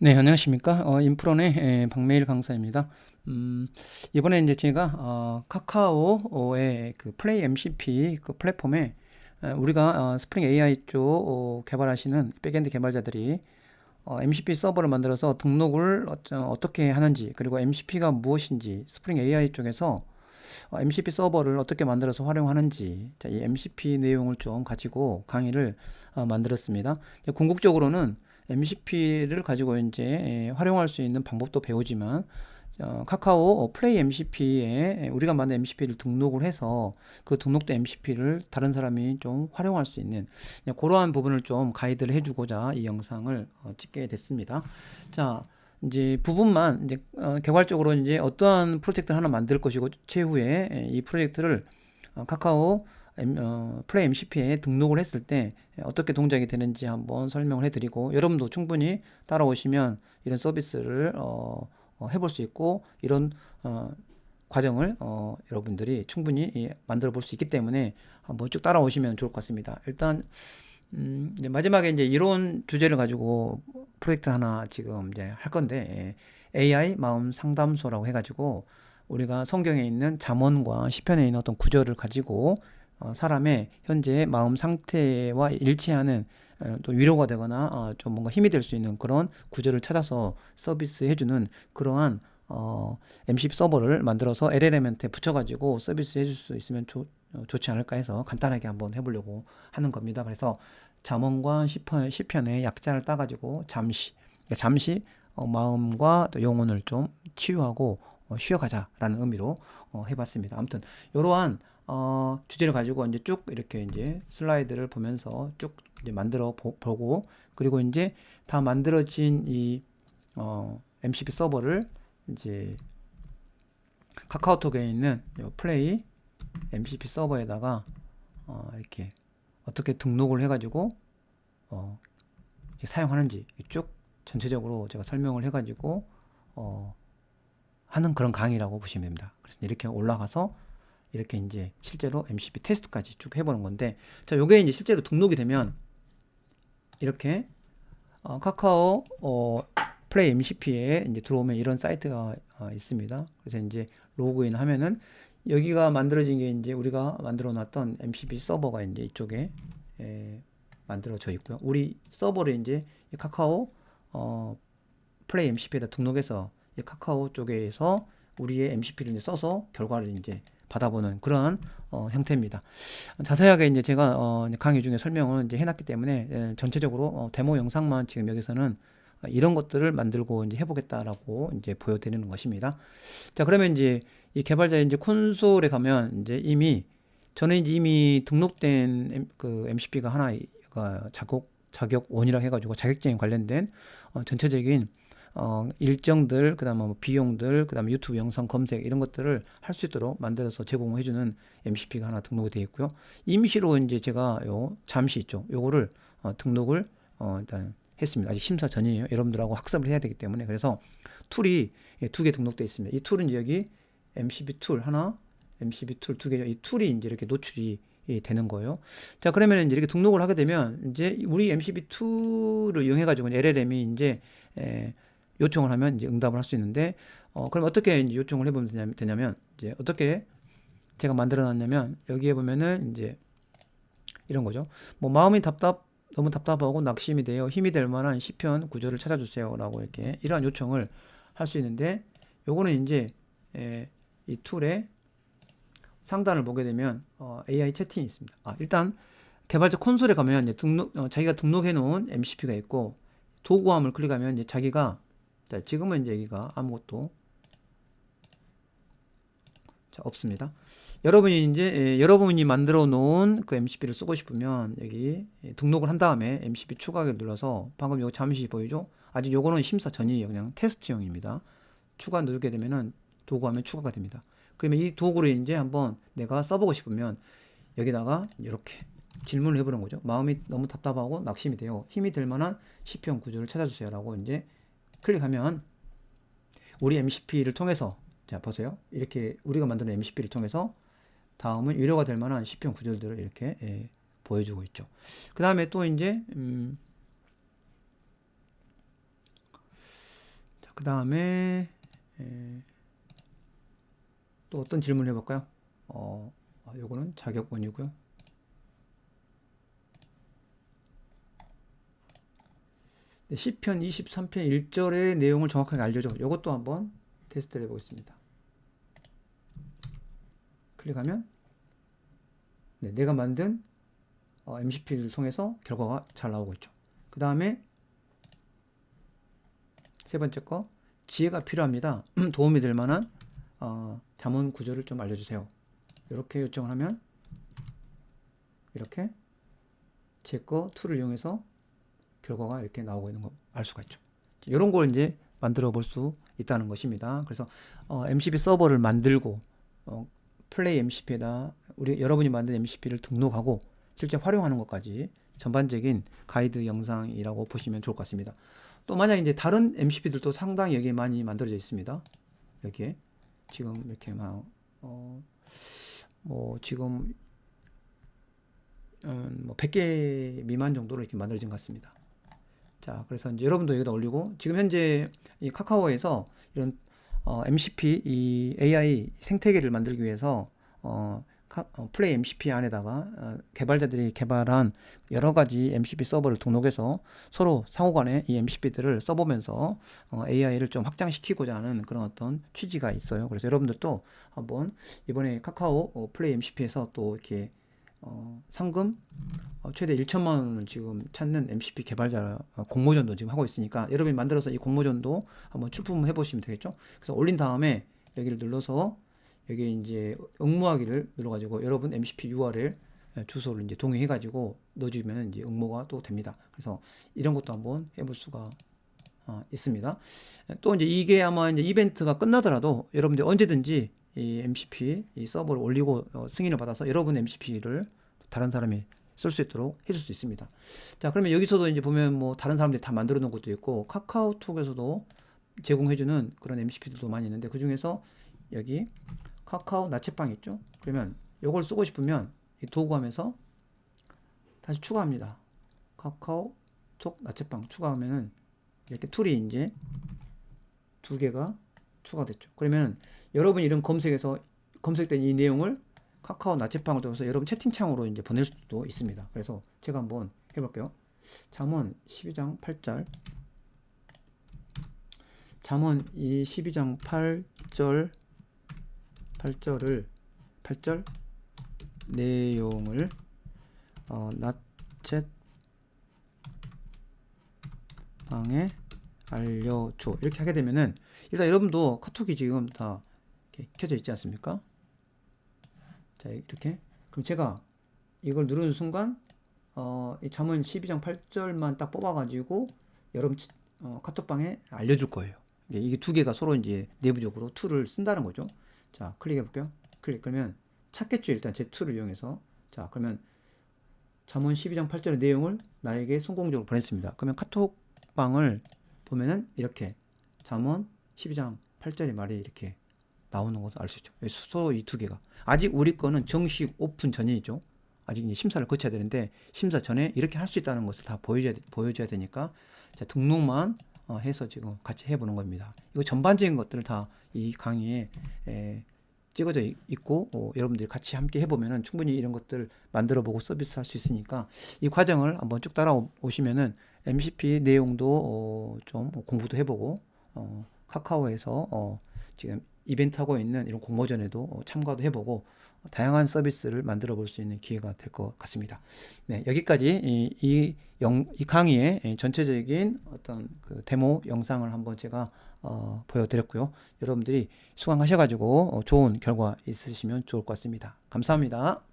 네, 안녕하십니까. 어, 인프론의 에, 박매일 강사입니다. 음, 이번에 이제 제가 어, 카카오의 그 플레이 MCP 그 플랫폼에 에, 우리가 어, 스프링 AI 쪽 어, 개발하시는 백엔드 개발자들이 어, MCP 서버를 만들어서 등록을 어, 떻게 하는지 그리고 MCP가 무엇인지 스프링 AI 쪽에서 어, MCP 서버를 어떻게 만들어서 활용하는지 자, 이 MCP 내용을 좀 가지고 강의를 어, 만들었습니다. 궁극적으로는 MCP를 가지고 이제 예, 활용할 수 있는 방법도 배우지만 어, 카카오 플레이 MCP에 우리가 만든 MCP를 등록을 해서 그 등록된 MCP를 다른 사람이 좀 활용할 수 있는 그러한 부분을 좀 가이드를 해주고자 이 영상을 어, 찍게 됐습니다. 자, 이제 부분만 이제 어, 개괄적으로 이제 어떠한 프로젝트를 하나 만들 것이고 최후에 예, 이 프로젝트를 어, 카카오 어, 플레이 MCP에 등록을 했을 때 어떻게 동작이 되는지 한번 설명을 해드리고 여러분도 충분히 따라오시면 이런 서비스를 어, 어, 해볼 수 있고 이런 어, 과정을 어, 여러분들이 충분히 만들어 볼 수 있기 때문에 한번 쭉 따라오시면 좋을 것 같습니다. 일단 음, 이제 마지막에 이제 이론 주제를 가지고 프로젝트 하나 지금 이제 할 건데 예, AI 마음 상담소라고 해가지고 우리가 성경에 있는 잠언과 시편에 있는 어떤 구절을 가지고 어, 사람의 현재 마음 상태와 일치하는 어, 또 위로가 되거나 어, 좀 뭔가 힘이 될 수 있는 그런 구조를 찾아서 서비스해주는 그러한 어, MCP 서버를 만들어서 LLM한테 붙여가지고 서비스 해줄 수 있으면 좋, 어, 좋지 않을까 해서 간단하게 한번 해보려고 하는 겁니다. 그래서 잠언과 시편, 시편의 약자를 따가지고 잠시, 그러니까 잠시 어, 마음과 또 영혼을 좀 치유하고 어, 쉬어가자라는 의미로 어, 해봤습니다. 아무튼 이러한 어, 주제를 가지고 이제 쭉 이렇게 이제 슬라이드를 보면서 쭉 이제 만들어 보, 고 그리고 이제 다 만들어진 이 어, MCP 서버를 이제 카카오톡에 있는 플레이 MCP 서버에다가 어, 이렇게 어떻게 등록을 해가지고 어, 사용하는지 쭉 전체적으로 제가 설명을 해가지고 어, 하는 그런 강의라고 보시면 됩니다. 그래서 이렇게 올라가서 이렇게 이제 실제로 MCP 테스트까지 쭉 해보는 건데 자 요게 이제 실제로 등록이 되면 이렇게 어, 카카오 어, 플레이 MCP에 이제 들어오면 이런 사이트가 어, 있습니다. 그래서 이제 로그인 하면은 여기가 만들어진 게 이제 우리가 만들어 놨던 MCP 서버가 이제 이쪽에 에, 만들어져 있고요. 우리 서버를 이제 카카오 어, 플레이 MCP에다 등록해서 카카오 쪽에서 우리의 MCP를 이제 써서 결과를 이제 받아보는 그런 어, 형태입니다. 자세하게 이제 제가 어, 강의 중에 설명을 이제 해놨기 때문에 예, 전체적으로 어, 데모 영상만 지금 여기서는 이런 것들을 만들고 이제 해보겠다라고 이제 보여드리는 것입니다. 자 그러면 이제 이 개발자 이제 콘솔에 가면 이제 이미 저는 이제 이미 등록된 M, 그 MCP가 하나 가 자격 자격 원이라 해가지고 자격증에 관련된 어, 전체적인 어, 일정들, 그 다음에 뭐 비용들, 그 다음에 유튜브 영상 검색 이런 것들을 할 수 있도록 만들어서 제공해주는 MCP가 하나 등록이 되어 있고요. 임시로 이제 제가 요 잠시 있죠. 요거를 어, 등록을 어, 일단 했습니다. 아직 심사 전이에요. 여러분들하고 학습을 해야 되기 때문에 그래서 툴이 예, 두개 등록되어 있습니다. 이 툴은 여기 MCP 툴 하나, MCP 툴 두 개, 이 툴이 이제 이렇게 노출이 되는 거예요. 자, 그러면 이제 이렇게 등록을 하게 되면 이제 우리 MCP 툴을 이용해 가지고 LLM이 이제 에, 요청을 하면 이제 응답을 할 수 있는데 어 그럼 어떻게 이제 요청을 해보면 되냐면 이제 어떻게 제가 만들어 놨냐면 여기에 보면은 이제 이런 거죠. 뭐 마음이 답답 너무 답답하고 낙심이 되어 힘이 될 만한 시편 구조를 찾아주세요라고 이렇게 이러한 요청을 할 수 있는데 요거는 이제 에, 이 툴의 상단을 보게 되면 어, AI 채팅이 있습니다. 아, 일단 개발자 콘솔에 가면 이제 등록 어, 자기가 등록해 놓은 MCP가 있고 도구함을 클릭하면 이제 자기가 자, 지금은 이제 여기가 아무것도 자, 없습니다. 여러분이 이제 예, 여러분이 만들어 놓은 그 MCP를 쓰고 싶으면 여기 예, 등록을 한 다음에 MCP 추가하기 눌러서 방금 요 잠시 보이죠? 아직 요거는 심사 전이에요. 그냥 테스트용입니다. 추가 누르게 되면은 도구하면 추가가 됩니다. 그러면 이 도구를 이제 한번 내가 써보고 싶으면 여기다가 이렇게 질문을 해보는 거죠. 마음이 너무 답답하고 낙심이 돼요. 힘이 될 만한 시편 구조를 찾아주세요라고 이제 클릭하면 우리 MCP를 통해서 자 보세요. 이렇게 우리가 만드는 MCP를 통해서 다음은 유료가 될 만한 시편 구절들을 이렇게 예, 보여주고 있죠. 그 다음에 또 이제 음, 그 다음에 또 어떤 질문 해볼까요? 어, 아, 요거는 자격본이고요. 시편 23편 1절의 내용을 정확하게 알려줘. 이것도 한번 테스트를 해보겠습니다. 클릭하면 네, 내가 만든 어, MCP를 통해서 결과가 잘 나오고 있죠. 그 다음에 세 번째 거 지혜가 필요합니다. 도움이 될 만한 어, 자문 구조를 좀 알려주세요. 이렇게 요청을 하면 이렇게 제 거 툴을 이용해서 결과가 이렇게 나오고 있는 거 알 수가 있죠. 이런 걸 이제 만들어 볼 수 있다는 것입니다. 그래서 어, MCP 서버를 만들고 어, 플레이 MCP에다 우리 여러분이 만든 MCP를 등록하고 실제 활용하는 것까지 전반적인 가이드 영상이라고 보시면 좋을 것 같습니다. 또 만약 이제 다른 MCP들도 상당히 여기에 많이 만들어져 있습니다. 여기에 지금 이렇게 막 어, 뭐 지금 음, 뭐 100개 미만 정도로 이렇게 만들어진 것 같습니다. 자, 그래서 이제 여러분도 여기다 올리고 지금 현재 이 카카오에서 이런 어, MCP 이 AI 생태계를 만들기 위해서 어, 카, 어, 플레이 MCP 안에다가 어, 개발자들이 개발한 여러 가지 MCP 서버를 등록해서 서로 상호간에 이 MCP들을 써보면서 어, AI를 좀 확장시키고자 하는 그런 어떤 취지가 있어요. 그래서 여러분들도 한번 이번에 카카오 어, 플레이 MCP에서 또 이렇게 어, 상금 어, 최대 1천만 원을 지금 찾는 MCP 개발자 어, 공모전도 지금 하고 있으니까 여러분이 만들어서 이 공모전도 한번 출품해 보시면 되겠죠. 그래서 올린 다음에 여기를 눌러서 여기 이제 응모하기를 눌러가지고 여러분 MCP URL 주소를 이제 동의해가지고 넣어주면 이제 응모가 또 됩니다. 그래서 이런 것도 한번 해볼 수가 어, 있습니다. 또 이제 이게 아마 이제 이벤트가 끝나더라도 여러분들 언제든지 이 MCP 이 서버를 올리고 어, 승인을 받아서 여러분 MCP를 다른 사람이 쓸 수 있도록 해줄 수 있습니다. 자, 그러면 여기서도 이제 보면 뭐 다른 사람들이 다 만들어 놓은 것도 있고 카카오톡에서도 제공해주는 그런 MCP들도 많이 있는데 그 중에서 여기 카카오 나체빵 있죠? 그러면 이걸 쓰고 싶으면 이 도구함에서 다시 추가합니다. 카카오톡 나체빵 추가하면은 이렇게 툴이 이제 두 개가 추가됐죠. 그러면 여러분 이름 검색해서 검색된 이 내용을 카카오 나체빵을 통해서 여러분 채팅창으로 이제 보낼 수도 있습니다. 그래서 제가 한번 해볼게요. 잠언 12장 8절 잠언 이 12장 8절 8절을 8절 내용을 어, 나챗 방에 알려줘 이렇게 하게 되면은 일단 여러분도 카톡이 지금 다 켜져 있지 않습니까? 자 이렇게 그럼 제가 이걸 누르는 순간 어, 이 잠언 12장 8절만 딱 뽑아가지고 여러분 어, 카톡방에 알려줄 거예요. 이게 두 개가 서로 이제 내부적으로 툴을 쓴다는 거죠. 자, 클릭해 볼게요. 클릭. 그러면 찾겠죠. 일단 제 툴을 이용해서. 자, 그러면 잠언 12장 8절의 내용을 나에게 성공적으로 보냈습니다. 그러면 카톡방을 보면은 이렇게 잠언 12장 8절의 말이 이렇게 나오는 것을 알수 있죠. 서로 이 두 개가. 아직 우리 거는 정식 오픈 전이죠. 아직 이제 심사를 거쳐야 되는데 심사 전에 이렇게 할 수 있다는 것을 다 보여줘야, 보여줘야 되니까 자, 등록만 어, 해서 지금 같이 해보는 겁니다. 이거 전반적인 것들을 다 이 강의에 에, 찍어져 있고 어, 여러분들이 같이 함께 해보면은 충분히 이런 것들 만들어보고 서비스할 수 있으니까 이 과정을 한번 쭉 따라오시면은 MCP 내용도 어, 좀 공부도 해보고 어, 카카오에서 어, 지금 이벤트 하고 있는 이런 공모전에도 어, 참가도 해보고 다양한 서비스를 만들어 볼 수 있는 기회가 될 것 같습니다. 네, 여기까지 이, 이, 영, 이 강의의 전체적인 어떤 그 데모 영상을 한번 제가 어, 보여드렸고요. 여러분들이 수강하셔가지고 어, 좋은 결과 있으시면 좋을 것 같습니다. 감사합니다.